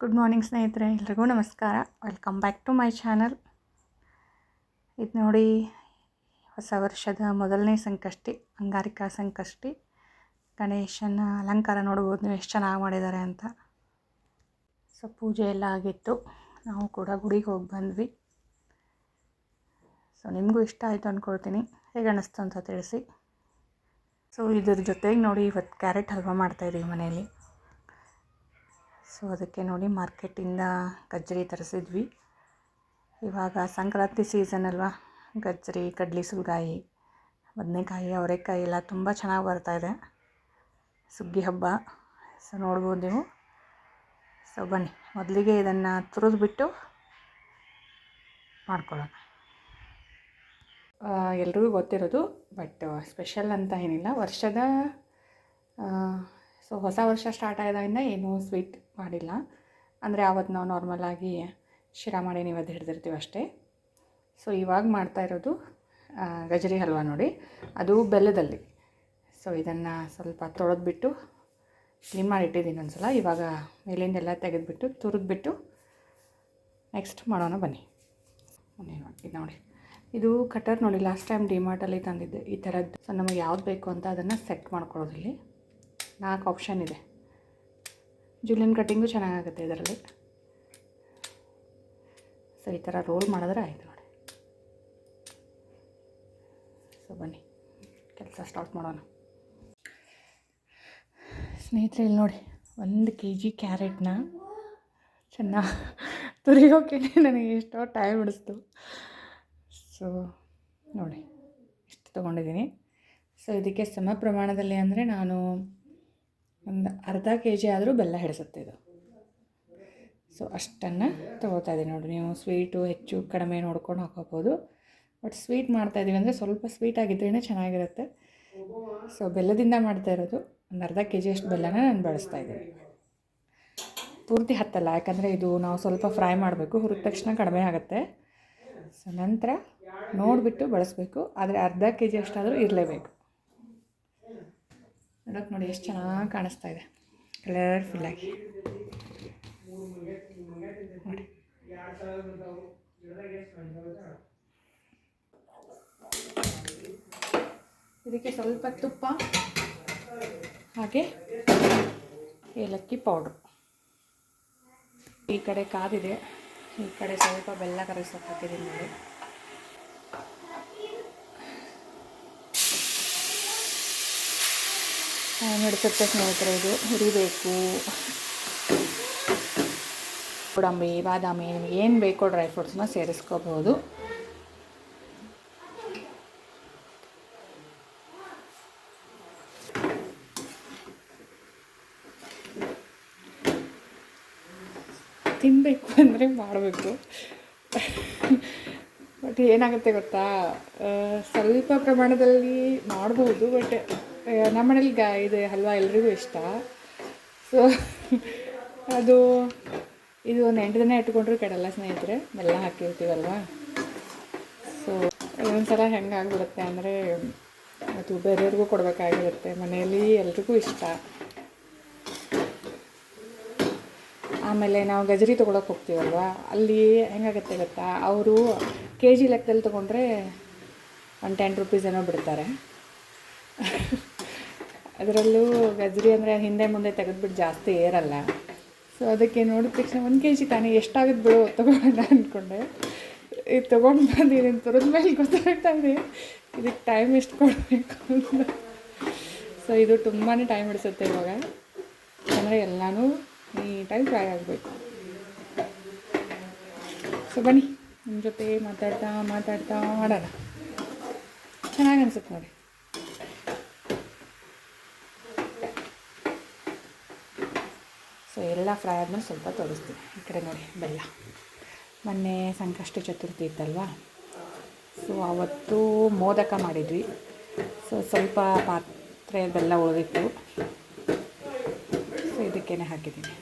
Good morning ಸ್ನೇಹಿತರೆ. ಎಲ್ರಿಗೂ ನಮಸ್ಕಾರ. Welcome back to my channel ಇದು ನೋಡಿ ಹೊಸ ವರ್ಷದ ಮೊದಲನೇ ಸಂಕಷ್ಟಿ, ಅಂಗಾರಿಕಾ ಸಂಕಷ್ಟಿ. ಗಣೇಶನ ಅಲಂಕಾರ ನೋಡ್ಬೋದು ನೀವು ಎಷ್ಟು ಚೆನ್ನಾಗಿ ಮಾಡಿದ್ದಾರೆ ಅಂತ. ಸೊ ಪೂಜೆ ಎಲ್ಲ ಆಗಿತ್ತು. ನಾವು ಕೂಡ ಗುಡಿಗೆ ಹೋಗಿ ಬಂದ್ವಿ. ಸೊ ನಿಮಗೂ ಇಷ್ಟ ಆಯಿತು ಅಂದ್ಕೊಳ್ತೀನಿ ಹೇಗೆ ಅನ್ನಿಸ್ತು ಅಂತ ತಿಳಿಸಿ. ಸೊ ಇದ್ರ ಜೊತೆಗೆ ನೋಡಿ ಇವತ್ತು ಕ್ಯಾರೆಟ್ ಹಲ್ವಾ ಮಾಡ್ತಾಯಿದ್ದೀವಿ ಮನೆಯಲ್ಲಿ ಸೊ, ಅದಕ್ಕೆ ನೋಡಿ ಮಾರ್ಕೆಟಿಂದ ಗಜ್ಜರಿ ತರಿಸಿದ್ವಿ. ಇವಾಗ ಸಂಕ್ರಾಂತಿ ಸೀಸನ್ ಅಲ್ವಾ? ಗಜ್ಜರಿ, ಕಡ್ಲಿ ಸುಲ್ಗಾಯಿ ಬದನೆಕಾಯಿ, ಅವರೆಕಾಯಿ ಎಲ್ಲ ತುಂಬ ಚೆನ್ನಾಗಿ ಬರ್ತಾಯಿದೆ ಸುಗ್ಗಿ ಹಬ್ಬ. ಸೊ, ನೋಡ್ಬೋದು ನೀವು. ಸೊ, ಬನ್ನಿ. ಮೊದಲಿಗೆ ಇದನ್ನು ತುರಿದ್ಬಿಟ್ಟು ಮಾಡ್ಕೊಳ್ಳೋಣ. ಎಲ್ರಿಗೂ ಗೊತ್ತಿರೋದು, ಬಟ್ ಸ್ಪೆಷಲ್ ಅಂತ ಏನಿಲ್ಲ. ವರ್ಷದ ಸೊ ಹೊಸ ವರ್ಷ ಸ್ಟಾರ್ಟ್ ಆಗಿದಾಗಿಂದ ಏನೂ ಸ್ವೀಟ್ ಮಾಡಿಲ್ಲ. ಅಂದರೆ ಆವತ್ತು ನಾವು ನಾರ್ಮಲಾಗಿ ಶಿರಾ ಮಾಡಿ ನೀವದು ಹಿಡ್ದಿರ್ತೀವಿ ಅಷ್ಟೇ. ಸೊ ಇವಾಗ ಮಾಡ್ತಾ ಇರೋದು ಗಜರಿ ಹಲ್ವಾ ನೋಡಿ. ಅದು ಬೆಲ್ಲದಲ್ಲಿ. ಸೊ ಇದನ್ನು ಸ್ವಲ್ಪ ತೊಳೆದ್ಬಿಟ್ಟು ಕ್ಲೀನ್ ಮಾಡಿಟ್ಟಿದ್ದೀನಿ ಒಂದು ಸಲ ಇವಾಗ ಮೇಲಿಂದೆಲ್ಲ ತೆಗೆದುಬಿಟ್ಟು ತುರಿದ್ಬಿಟ್ಟು ನೆಕ್ಸ್ಟ್ ಮಾಡೋಣ ಬನ್ನಿ. ಇದು ನೋಡಿ. ಇದು ಕಟರ್ ನೋಡಿ ಲಾಸ್ಟ್ ಟೈಮ್ ಡಿಮಾರ್ಟಲ್ಲಿ ತಂದಿದ್ದೆ ಈ ಥರದ್ದು ಸೊ ನಮಗೆ ಯಾವ್ದು ಬೇಕು ಅಂತ ಅದನ್ನು ಸೆಟ್ ಮಾಡ್ಕೊಳ್ಳೋದಿಲ್ಲಿ ನಾಲ್ಕು ಆಪ್ಷನ್ ಇದೆ. ಜುಲಿಯನ್ ಕಟ್ಟಿಂಗು ಚೆನ್ನಾಗಾಗುತ್ತೆ ಇದರಲ್ಲಿ. ಸೊ ಈ ಥರ ರೋಲ್ ಮಾಡಿದ್ರೆ ಆಯಿತು ನೋಡಿ. ಸೊ ಬನ್ನಿ. ಕೆಲಸ ಸ್ಟಾರ್ಟ್ ಮಾಡೋಣ. ಸ್ನೇಹಿತರೆ, ಇಲ್ಲಿ ನೋಡಿ, ಒಂದು ಕೆ ಜಿ ಕ್ಯಾರೆಟ್ನ ಚೆನ್ನಾಗಿ ತುರಿಯೋಕೆ ನನಗೆ ಎಷ್ಟೋ ಟೈಮ್ ಹಿಡಿಸ್ತು. ಸೊ ನೋಡಿ, ಇಷ್ಟು ತೊಗೊಂಡಿದ್ದೀನಿ. ಸೊ ಇದಕ್ಕೆ ಸಮ ಪ್ರಮಾಣದಲ್ಲಿ ಅಂದರೆ ನಾನು ಒಂದು ಅರ್ಧ ಕೆ ಜಿ ಆದರೂ ಬೆಲ್ಲ ಹಿಡಿಸುತ್ತೆ ಇದು. ಸೊ ಅಷ್ಟನ್ನು ತೊಗೋತಾ ಇದ್ದೀನಿ ನೋಡಿ. ನೀವು ಸ್ವೀಟು ಹೆಚ್ಚು ಕಡಿಮೆ ನೋಡ್ಕೊಂಡು ಹಾಕೋಬೋದು. ಬಟ್ ಸ್ವೀಟ್ ಮಾಡ್ತಾಯಿದ್ದೀವಿ ಅಂದರೆ ಸ್ವಲ್ಪ ಸ್ವೀಟ್ ಆಗಿದ್ರೇ ಚೆನ್ನಾಗಿರುತ್ತೆ. ಸೊ ಬೆಲ್ಲದಿಂದ ಮಾಡ್ತಾ ಇರೋದು. ಒಂದು ಅರ್ಧ ಕೆ ಜಿ ಅಷ್ಟು ಬೆಲ್ಲನ ನಾನು ಬಳಸ್ತಾ ಇದ್ದೀನಿ. ಪೂರ್ತಿ ಹತ್ತಲ್ಲ, ಯಾಕಂದರೆ ಇದು ನಾವು ಸ್ವಲ್ಪ ಫ್ರೈ ಮಾಡಬೇಕು, ಹುರಿದ ತಕ್ಷಣ ಕಡಿಮೆ ಆಗುತ್ತೆ. ಸೊ ನಂತರ ನೋಡಿಬಿಟ್ಟು ಬಳಸಬೇಕು. ಆದರೆ ಅರ್ಧ ಕೆ ಜಿ ಅಷ್ಟಾದರೂ ಇರಲೇಬೇಕು. ನೋಡೋಕೆ ನೋಡಿ ಎಷ್ಟು ಚೆನ್ನಾಗಿ ಕಾಣಿಸ್ತಾ ಇದೆ. ಕಲರ್ಫುಲ್ಲಾಗಿ ಇದಕ್ಕೆ ಸ್ವಲ್ಪ ತುಪ್ಪ, ಹಾಗೆ ಏಲಕ್ಕಿ ಪೌಡ್ರು ಈ ಕಡೆ ಕಾದಿದೆ. ಈ ಕಡೆ ಸ್ವಲ್ಪ ಬೆಲ್ಲ ಕರಗಿಸೋಕೆ ಹಾಕಿದ್ದೀನಿ ನೋಡಿ. ನಡೆಸುತ್ತೆ ಸ್ನೇಹಿತರೆ, ಇದು ಹುರಿಬೇಕು. ಗೋಡಂಬಿ ಬಾದಾಮಿ, ನಿಮಗೆ ಏನು ಬೇಕೋ ಡ್ರೈ ಫ್ರೂಟ್ಸ್ನ ಸೇರಿಸ್ಕೋಬೋದು. ತಿನ್ನಬೇಕು ಅಂದರೆ ಮಾಡಬೇಕು. ಬಟ್ ಏನಾಗುತ್ತೆ ಗೊತ್ತಾ? ಸ್ವಲ್ಪ ಪ್ರಮಾಣದಲ್ಲಿ ಮಾಡ್ಬೋದು ಬಟ್ ನಮ್ಮನೇಲಿ ಗ, ಇದೆ ಹಲ್ವಾ ಎಲ್ರಿಗೂ ಇಷ್ಟ. ಸೊ ಅದು, ಇದು ಒಂದು ಎಂಟು ದಿನ ಇಟ್ಕೊಂಡ್ರು ಕೆಡಲ್ಲ ಸ್ನೇಹಿತರೆ, ಬೆಲ್ಲ ಹಾಕಿರ್ತೀವಲ್ವ? ಸೊ ಹೆಂಗೆ ಹೆಂಗಾಗ್ಬಿಡುತ್ತೆ ಅಂದರೆ, ಅದು ಬೇರೆಯವ್ರಿಗೂ ಕೊಡಬೇಕಾಗಿರುತ್ತೆ, ಮನೆಯಲ್ಲಿ ಎಲ್ರಿಗೂ ಇಷ್ಟ. ಆಮೇಲೆ ನಾವು ಗಜರಿ ತೊಗೊಳಕ್ಕೆ ಹೋಗ್ತೀವಲ್ವ? ಅಲ್ಲಿ ಹೆಂಗಾಗತ್ತೆ ಗೊತ್ತಾ? ಅವರು ಕೆ ಜಿ ಲೆಕ್ಕದಲ್ಲಿ ತೊಗೊಂಡ್ರೆ ಒಂದು ಟೆನ್ ರುಪೀಸ್ ಏನೋ ಬಿಡ್ತಾರೆ. ಅದರಲ್ಲೂ ಗಜ್ರಿ ಅಂದರೆ ಹಿಂದೆ ಮುಂದೆ ತೆಗೆದ್ಬಿಟ್ಟು ಜಾಸ್ತಿ ಏರಲ್ಲ. ಸೊ ಅದಕ್ಕೆ ನೋಡಿದ ತಕ್ಷಣ ಒಂದು ಕೆ ಜಿ ತಾನೇ ಎಷ್ಟಾಗುತ್ತೆ ಬಿಡು ತೊಗೊಳ್ಳೋಣ ಅಂದ್ಕೊಂಡೆ ಇದು ತೊಗೊಂಡು ಬಂದು ಇದನ್ನು ತುರಿದ ಮೇಲೆ ಗೊತ್ತಾಗ್ತಾಯಿದೆ ಇದಕ್ಕೆ ಟೈಮ್ ಎಷ್ಟು ಕೊಡಬೇಕು ಅಂತ. ಸೊ ಇದು ತುಂಬಾ ಟೈಮ್ ಹಿಡಿಸುತ್ತೆ ಇವಾಗ. ಅಂದರೆ ಎಲ್ಲನೂ ನೀಟಾಗಿ ಫ್ರೈ ಆಗಬೇಕು. ಸೊ ಬನ್ನಿ. ನಿಮ್ಮ ಜೊತೆ ಮಾತಾಡ್ತಾ ಮಾತಾಡ್ತಾ ಮಾಡೋಣ. ಚೆನ್ನಾಗಿ ಅನಿಸುತ್ತೆ ನೋಡಿ. ಸೊ ಎಲ್ಲ ಫ್ರೈ ಆದಮೇಲೆ ಸ್ವಲ್ಪ ತೋರಿಸ್ತೀನಿ ಈ ಕಡೆ ನೋಡಿ, ಬೆಲ್ಲ. ಮೊನ್ನೆ ಸಂಕಷ್ಟ ಚತುರ್ಥಿ ಇತ್ತಲ್ವಾ? ಸೊ ಅವತ್ತು ಮೋದಕ ಮಾಡಿದ್ವಿ. ಸೊ ಸ್ವಲ್ಪ ಪಾತ್ರೆ ಬೆಲ್ಲ ಉಳಿದಿತ್ತು ಸೊ ಇದಕ್ಕೇನೆ ಹಾಕಿದ್ದೀನಿ.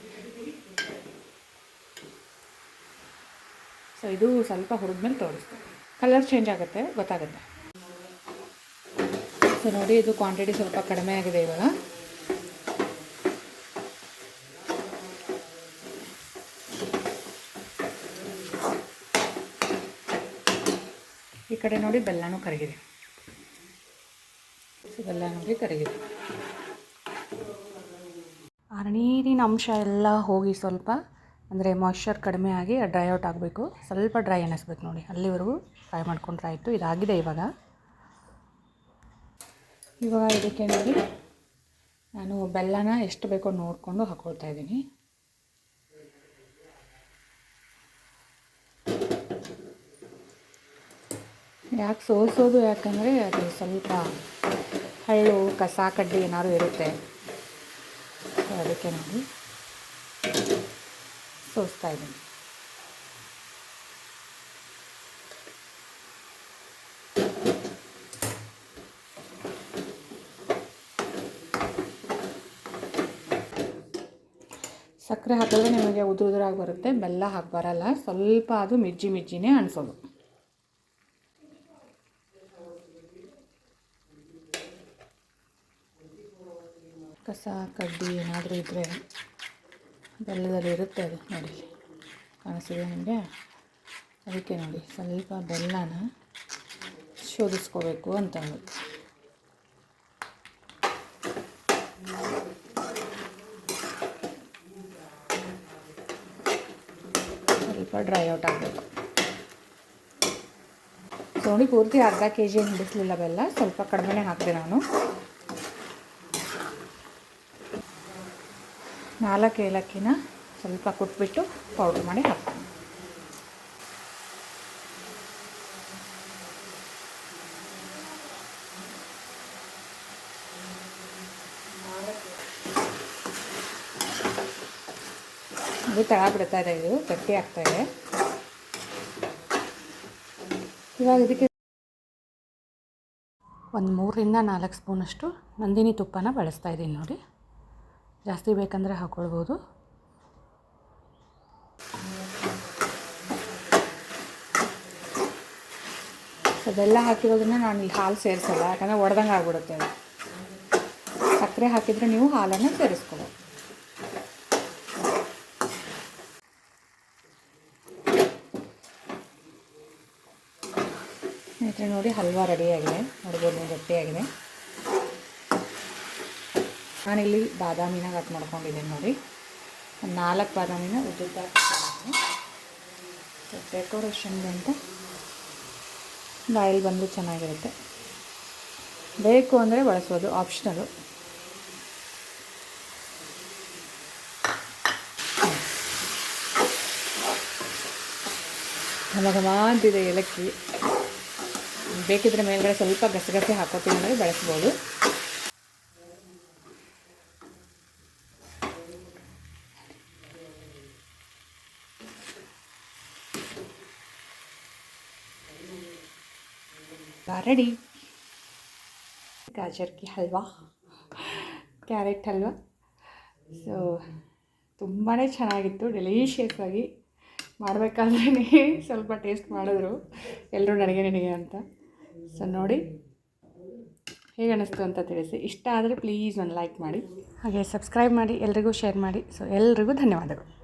ಸೊ ಇದು ಸ್ವಲ್ಪ ಹುರಿದ್ಮೇಲೆ ತೋರಿಸ್ತೀನಿ ಕಲರ್ ಚೇಂಜ್ ಆಗುತ್ತೆ, ಗೊತ್ತಾಗುತ್ತೆ. ಸೊ ನೋಡಿ, ಇದು ಕ್ವಾಂಟಿಟಿ ಸ್ವಲ್ಪ ಕಡಿಮೆ ಆಗಿದೆ ಇವಾಗ. ಈ ಕಡೆ ನೋಡಿ ಬೆಲ್ಲನೂ ಕರಗಿದೆ. ಬೆಲ್ಲ ನೋಡಿ ಕರಗಿದೆ. ಆ ನೀರಿನ ಅಂಶ ಎಲ್ಲ ಹೋಗಿ ಸ್ವಲ್ಪ, ಅಂದರೆ ಮಾಯ್ಶ್ಚರ್ ಕಡಿಮೆ ಆಗಿ ಡ್ರೈ ಔಟ್ ಆಗಬೇಕು. ಸ್ವಲ್ಪ ಡ್ರೈ ಅನ್ನಿಸ್ಬೇಕು ನೋಡಿ. ಅಲ್ಲಿವರೆಗೂ ಫ್ರೈ ಮಾಡ್ಕೊಂಡ್ರೆ ಆಯಿತು. ಇದಾಗಿದೆ ಇವಾಗ. ಇವಾಗ ಇದಕ್ಕೆ ನೋಡಿ, ನಾನು ಬೆಲ್ಲನ ಎಷ್ಟು ಬೇಕೋ ನೋಡಿಕೊಂಡು ಹಾಕ್ಕೊಳ್ತಾ ಇದ್ದೀನಿ. ಯಾಕೆ ಸೋಸೋದು ಯಾಕಂದರೆ ಅದು ಸ್ವಲ್ಪ ಹಳ್ಳು ಕಸ ಕಡ್ಡಿ ಏನಾದ್ರು ಇರುತ್ತೆ. ಅದಕ್ಕೆ ನೋಡಿ ಸೋಸ್ತಾ ಇದ್ದೀನಿ. ಸಕ್ಕರೆ ಹಾಕಿದ್ರೆ ನಿಮಗೆ ಉದುರು ಉದುರಾಗಿ ಬರುತ್ತೆ, ಬೆಲ್ಲ ಹಾಕಿ ಬರಲ್ಲ. ಸ್ವಲ್ಪ ಅದು ಮಿಜ್ಜಿ ಮಿಜ್ಜಿನೇ ಅನಿಸೋದು. ಕಸ, ಕಡ್ಡಿ ಏನಾದರೂ ಇದ್ದರೆ ಬೆಲ್ಲದಲ್ಲಿ ಇರುತ್ತೆ ಅದು ನೋಡಿ. ಕಾಣಿಸಿದೆ ನಿಮಗೆ? ಅದಕ್ಕೆ ನೋಡಿ, ಸ್ವಲ್ಪ ಬೆಲ್ಲನ ಶೋಧಿಸ್ಕೋಬೇಕು ಅಂತಂದು. ಸ್ವಲ್ಪ ಡ್ರೈ ಔಟ್ ಆಗಬೇಕು. ಸೋಣಿ ಪೂರ್ತಿ ಅರ್ಧ ಕೆ ಜಿ ಹಿಡಿಸ್ಲಿಲ್ಲ ಬೆಲ್ಲ, ಸ್ವಲ್ಪ ಕಡಿಮೆನೇ ಹಾಕಿದೆ ನಾನು. ನಾಲ್ಕು ಏಲಕ್ಕಿನ ಸ್ವಲ್ಪ ಕುಟ್ಬಿಟ್ಟು ಪೌಡ್ರ್ ಮಾಡಿ ಹಾಕ್ತೀನಿ. ಇದು ತಳ ಬಿಡ್ತಾ ಇದೆ, ಇದು ಗಟ್ಟಿ ಆಗ್ತಾ ಇದೆ. ಇವಾಗ ಇದಕ್ಕೆ ಒಂದು ಮೂರರಿಂದ ನಾಲ್ಕು ಸ್ಪೂನಷ್ಟು ನಂದಿನಿ ತುಪ್ಪನ ಬಳಸ್ತಾ ಇದ್ದೀನಿ ನೋಡಿ. ಜಾಸ್ತಿ ಬೇಕಂದರೆ ಹಾಕ್ಕೊಳ್ಬೋದು ಅದೆಲ್ಲ ಹಾಕಿರೋದನ್ನ ನಾನು ಇಲ್ಲಿ ಹಾಲು ಸೇರಿಸಲ್ಲ, ಯಾಕಂದರೆ ಒಡೆದಂಗೆ ಆಗ್ಬಿಡುತ್ತೆ ಅದು. ಸಕ್ಕರೆ ಹಾಕಿದರೆ ನೀವು ಹಾಲನ್ನು ಸೇರಿಸ್ಕೊಬೋದು ಸ್ನೇಹಿತರೆ, ನೋಡಿ ಹಲ್ವಾ ರೆಡಿಯಾಗಿದೆ ನೋಡ್ಬೋದು ಗಟ್ಟಿಯಾಗಿದೆ. ನಾನಿಲ್ಲಿ ಬಾದಾಮಿನ ಕಟ್ ಮಾಡ್ಕೊಂಡಿದ್ದೀನಿ ನೋಡಿ. ನಾಲ್ಕು ಬಾದಾಮಿನ ಉದ್ದುದ್ದ ಡೆಕೋರೇಷನ್ಗೆ ಅಂತ ಆಯಿಲ್ ಬಂದು ಚೆನ್ನಾಗಿರುತ್ತೆ. ಬೇಕು ಅಂದರೆ ಬಳಸ್ಬೋದು ಆಪ್ಷನಲು ಘಮ ಅಂತಿದೆ ಏಲಕ್ಕಿ. ಬೇಕಿದ್ರೆ ಮೇಲ್ಗಡೆ ಸ್ವಲ್ಪ ಗಸಗಸೆ ಹಾಕೋತೀನಿ ಅಂದರೆ ಬಳಸ್ಬೋದು. ರೆಡಿ ಗಾಜರ್ಕಿ ಹಲ್ವಾ, ಕ್ಯಾರೆಟ್ ಹಲ್ವಾ. ಸೊ ತುಂಬಾ ಚೆನ್ನಾಗಿತ್ತು ಡೆಲೀಷಿಯಸ್ ಆಗಿ. ಮಾಡಬೇಕಾದ್ರೆ ಸ್ವಲ್ಪ ಟೇಸ್ಟ್ ಮಾಡಿದ್ರು. ಎಲ್ಲರೂ ನನಗೆ ನನಗೆ ಅಂತ. ಸೊ ನೋಡಿ, ಹೇಗೆ ಅನ್ನಿಸ್ತು ಅಂತ ತಿಳಿಸಿ. ಇಷ್ಟ ಆದರೆ ಪ್ಲೀಸ್ ಒಂದು ಲೈಕ್ ಮಾಡಿ. ಹಾಗೆ ಸಬ್ಸ್ಕ್ರೈಬ್ ಮಾಡಿ, ಎಲ್ರಿಗೂ ಶೇರ್ ಮಾಡಿ. ಸೊ ಎಲ್ರಿಗೂ ಧನ್ಯವಾದಗಳು.